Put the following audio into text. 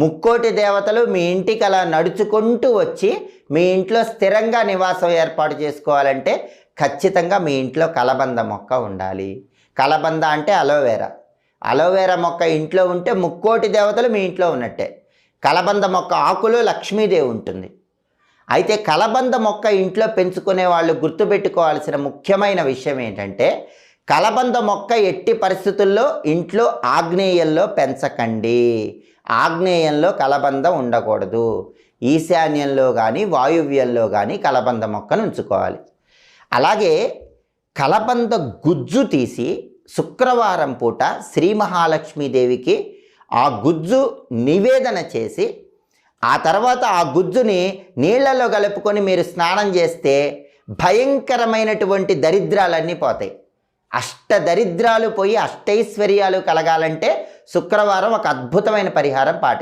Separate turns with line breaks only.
ముక్కోటి దేవతలు మీ ఇంటికి అలా నడుచుకుంటూ వచ్చి మీ ఇంట్లో స్థిరంగా నివాసం ఏర్పాటు చేసుకోవాలంటే ఖచ్చితంగా మీ ఇంట్లో కలబంద మొక్క ఉండాలి. కలబంద అంటే అలోవేరా. అలోవేరా మొక్క ఇంట్లో ఉంటే ముక్కోటి దేవతలు మీ ఇంట్లో ఉన్నట్టే. కలబంద మొక్క ఆకులు లక్ష్మీదేవి ఉంటుంది. అయితే కలబంద మొక్క ఇంట్లో పెంచుకునే వాళ్ళు గుర్తుపెట్టుకోవాల్సిన ముఖ్యమైన విషయం ఏంటంటే కలబంద మొక్క ఎట్టి పరిస్థితుల్లో ఇంట్లో ఆగ్నేయంలో పెంచకండి. ఆగ్నేయంలో కలబంద ఉండకూడదు. ఈశాన్యంలో కానీ వాయువ్యంలో కానీ కలబంద మొక్కను ఉంచుకోవాలి. అలాగే కలబంద గుజ్జు తీసి శుక్రవారం పూట శ్రీ మహాలక్ష్మీదేవికి ఆ గుజ్జు నివేదన చేసి ఆ తర్వాత ఆ గుజ్జుని నీళ్ళలో కలుపుకొని మీరు స్నానం చేస్తే భయంకరమైనటువంటి దరిద్రాలన్నీ పోతాయి. అష్ట దరిద్రాలు పోయి అష్టైశ్వర్యాలు కలగాలంటే శుక్రవారం ఒక అద్భుతమైన పరిహారం పాటి